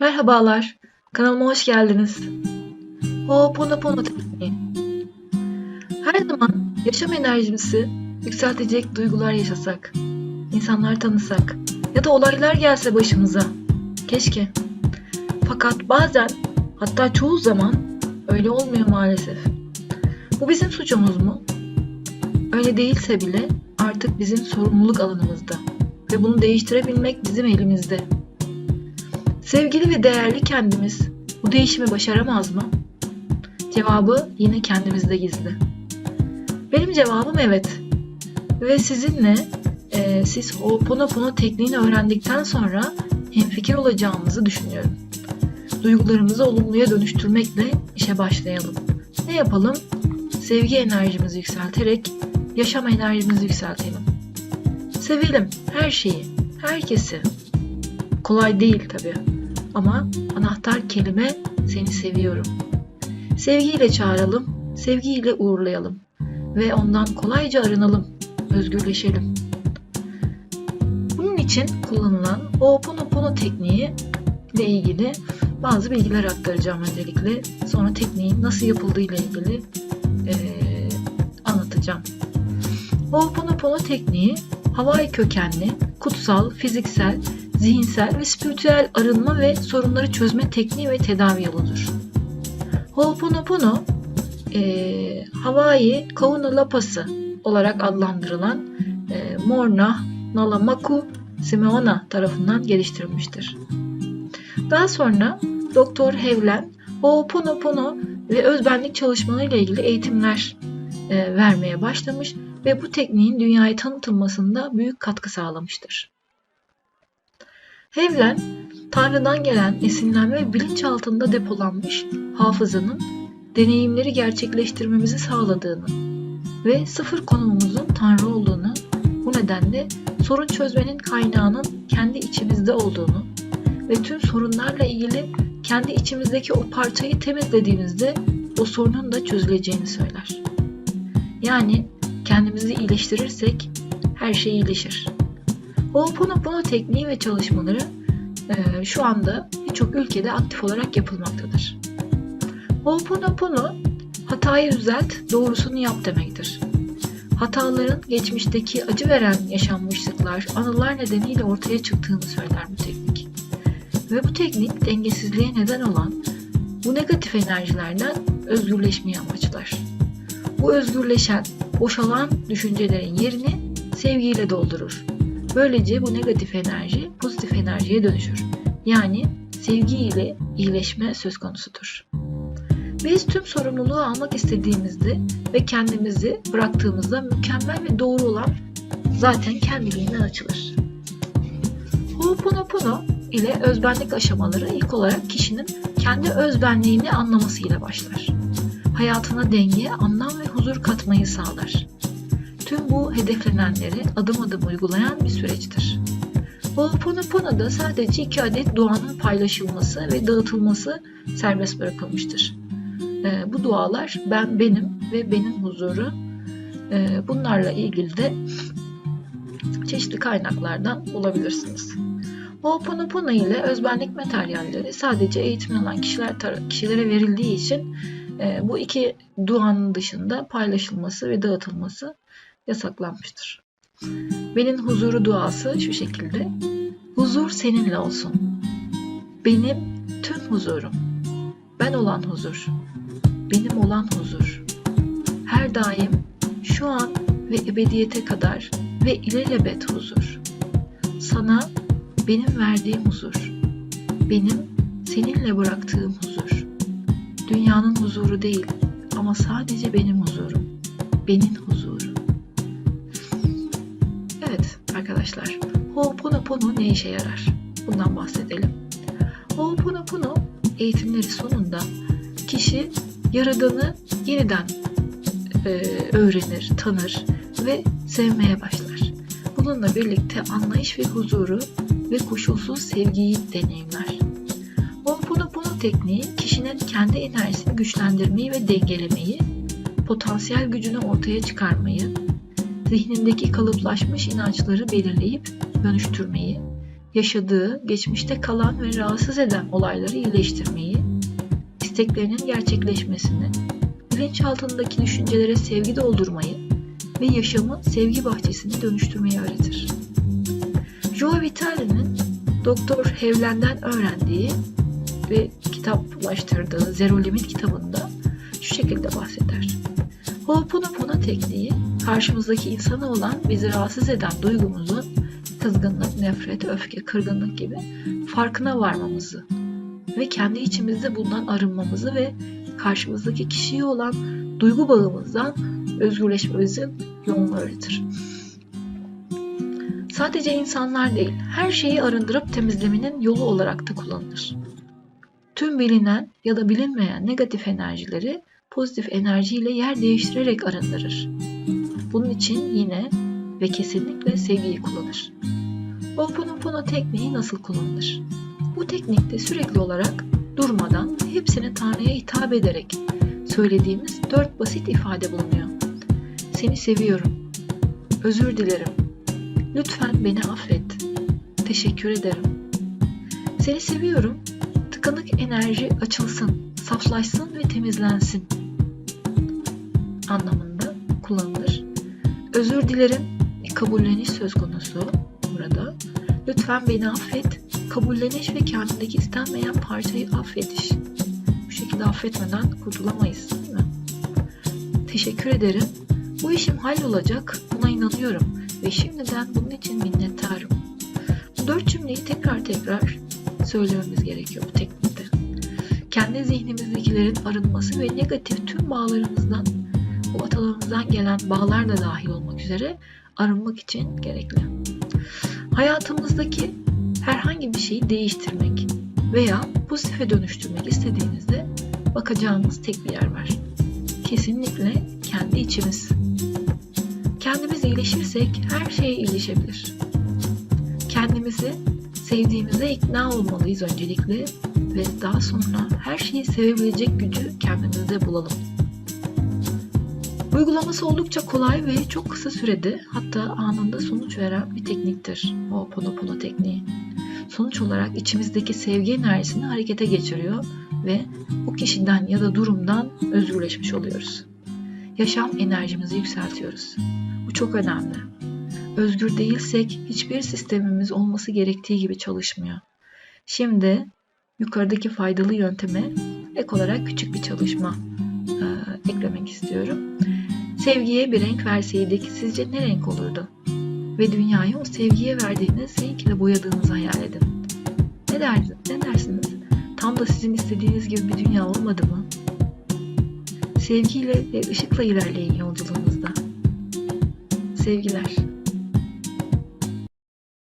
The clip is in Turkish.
Merhabalar, kanalıma hoş geldiniz. Ho'oponopono tekniği. Her zaman yaşam enerjimizi yükseltecek duygular yaşasak, insanlar tanısak ya da olaylar gelse başımıza. Keşke. Fakat bazen, hatta çoğu zaman öyle olmuyor maalesef. Bu bizim suçumuz mu? Öyle değilse bile artık bizim sorumluluk alanımızda ve bunu değiştirebilmek bizim elimizde. Sevgili ve değerli kendimiz bu değişimi başaramaz mı? Cevabı yine kendimizde gizli. Benim cevabım evet. Ve sizinle e, siz Ho'oponopono tekniğini öğrendikten sonra hemfikir olacağımızı düşünüyorum. Duygularımızı olumluya dönüştürmekle işe başlayalım. Ne yapalım? Sevgi enerjimizi yükselterek yaşam enerjimizi yükseltelim. Sevelim her şeyi, herkesi. Kolay değil tabii. Ama anahtar kelime seni seviyorum. Sevgiyle çağıralım, sevgiyle uğurlayalım ve ondan kolayca arınalım, özgürleşelim. Bunun için kullanılan Ho'oponopono tekniği ile ilgili bazı bilgiler aktaracağım öncelikle. Sonra tekniğin nasıl yapıldığı ile ilgili eee, anlatacağım. Ho'oponopono tekniği Hawaii kökenli, kutsal, fiziksel, zihinsel ve spiritüel arınma ve sorunları çözme tekniği ve tedavi yoludur. Ho'oponopono eee Hawaii Kauna Lapası olarak adlandırılan eee, Morna Nalamaku Simeona tarafından geliştirilmiştir. Daha sonra Doktor Hevlen Ho'oponopono ve özbenlik çalışmaları ile ilgili eğitimler eee, vermeye başlamış ve bu tekniğin dünyaya tanıtılmasında büyük katkı sağlamıştır. Hevlen, Tanrı'dan gelen esinlenme ve bilinçaltında depolanmış hafızanın deneyimleri gerçekleştirmemizi sağladığını ve sıfır konumumuzun Tanrı olduğunu, bu nedenle sorun çözmenin kaynağının kendi içimizde olduğunu ve tüm sorunlarla ilgili kendi içimizdeki o parçayı temizlediğimizde o sorunun da çözüleceğini söyler. Yani kendimizi iyileştirirsek her şey iyileşir. Ho'oponopono tekniği ve çalışmaları e, şu anda birçok ülkede aktif olarak yapılmaktadır. Ho'oponopono hatayı düzelt, doğrusunu yap demektir. Hataların geçmişteki acı veren yaşanmışlıklar, anılar nedeniyle ortaya çıktığını söyler bu teknik. Ve bu teknik dengesizliğe neden olan bu negatif enerjilerden özgürleşmeyi amaçlar. Bu özgürleşen, boşalan düşüncelerin yerini sevgiyle doldurur. Böylece bu negatif enerji pozitif enerjiye dönüşür. Yani sevgi ile iyileşme söz konusudur. Biz tüm sorumluluğu almak istediğimizde ve kendimizi bıraktığımızda mükemmel ve doğru olan zaten kendiliğinden açılır. Ho'oponopono ile özbenlik aşamaları ilk olarak kişinin kendi özbenliğini anlamasıyla başlar. Hayatına denge, anlam ve huzur katmayı sağlar. Tüm bu hedeflenenleri adım adım uygulayan bir süreçtir. Ho'oponopono'da sadece iki adet duanın paylaşılması ve dağıtılması serbest bırakılmıştır. Ee, bu dualar ben benim ve benim huzuru Ee, bunlarla ilgili de çeşitli kaynaklardan bulabilirsiniz. Ho'oponopono ile özbenlik materyalleri sadece eğitimli olan kişiler kişilere verildiği için e, bu iki duanın dışında paylaşılması ve dağıtılması yasaklanmıştır. Benim huzuru duası şu şekilde. Huzur seninle olsun. Benim tüm huzurum. Ben olan huzur. Benim olan huzur. Her daim, şu an ve ebediyete kadar ve ilelebet huzur. Sana benim verdiğim huzur. Benim seninle bıraktığım huzur. Dünyanın huzuru değil ama sadece benim huzurum. Benim huzuru. Arkadaşlar, Ho'oponopono ne işe yarar? Bundan bahsedelim. Ho'oponopono eğitimleri sonunda kişi Yaradan'ı yeniden e, öğrenir, tanır ve sevmeye başlar. Bununla birlikte anlayış ve huzuru ve koşulsuz sevgiyi deneyimler. Ho'oponopono tekniği kişinin kendi enerjisini güçlendirmeyi ve dengelemeyi, potansiyel gücünü ortaya çıkarmayı, zihnindeki kalıplaşmış inançları belirleyip dönüştürmeyi, yaşadığı, geçmişte kalan ve rahatsız eden olayları iyileştirmeyi, isteklerinin gerçekleşmesini, bilinçaltındaki düşüncelere sevgi doldurmayı ve yaşamı sevgi bahçesine dönüştürmeyi öğretir. Joe Vitale'nin Doktor Hevlen'den öğrendiği ve kitaplaştırdığı Zero Limit kitabında şu şekilde bahseder. Ho'oponopono tekniği karşımızdaki insana olan bizi rahatsız eden duygumuzun kızgınlık, nefret, öfke, kırgınlık gibi farkına varmamızı ve kendi içimizde bundan arınmamızı ve karşımızdaki kişiye olan duygu bağımızdan özgürleşmemizin yolunu öğretir. Sadece insanlar değil, her şeyi arındırıp temizlemenin yolu olarak da kullanılır. Tüm bilinen ya da bilinmeyen negatif enerjileri pozitif enerjiyle yer değiştirerek arındırır. Bunun için yine ve kesinlikle sevgiyi kullanır. Ho'oponopono tekniği nasıl kullanılır? Bu teknikte sürekli olarak durmadan hepsini Tanrı'ya hitap ederek söylediğimiz dört basit ifade bulunuyor. Seni seviyorum. Özür dilerim. Lütfen beni affet. Teşekkür ederim. Seni seviyorum. Tıkanık enerji açılsın, saflaşsın ve temizlensin anlamında kullanılır. Özür dilerim bir kabulleniş söz konusu burada. Lütfen beni affet, kabulleniş ve kendindeki istenmeyen parçayı affediş. Bu şekilde affetmeden kurtulamayız değil mi? Teşekkür ederim. Bu işim hallolacak, buna inanıyorum ve şimdiden bunun için minnettarım. Bu dört cümleyi tekrar tekrar söylememiz gerekiyor bu teknikte. Kendi zihnimizdekilerin arınması ve negatif tüm bağlarımızdan atalarımızdan gelen bağlar da dahil olmak üzere arınmak için gerekli. Hayatımızdaki herhangi bir şeyi değiştirmek veya pozitife dönüştürmek istediğinizde bakacağımız tek bir yer var. Kesinlikle kendi içimiz. Kendimiz iyileşirsek her şey iyileşebilir. Kendimizi sevdiğimize ikna olmalıyız öncelikle ve daha sonra her şeyi sevebilecek gücü kendimizde bulalım. Uygulaması oldukça kolay ve çok kısa sürede hatta anında sonuç veren bir tekniktir Ho'oponopono tekniği. Sonuç olarak içimizdeki sevgi enerjisini harekete geçiriyor ve o kişiden ya da durumdan özgürleşmiş oluyoruz. Yaşam enerjimizi yükseltiyoruz. Bu çok önemli. Özgür değilsek hiçbir sistemimiz olması gerektiği gibi çalışmıyor. Şimdi yukarıdaki faydalı yönteme ek olarak küçük bir çalışma e, eklemek istiyorum. Sevgiye bir renk verseydik sizce ne renk olurdu? Ve dünyayı o sevgiye verdiğiniz renkle boyadığınızı hayal edin. Ne, der, ne dersiniz? Tam da sizin istediğiniz gibi bir dünya olmadı mı? Sevgiyle ve ışıkla ilerleyin yolculuğunuzda. Sevgiler.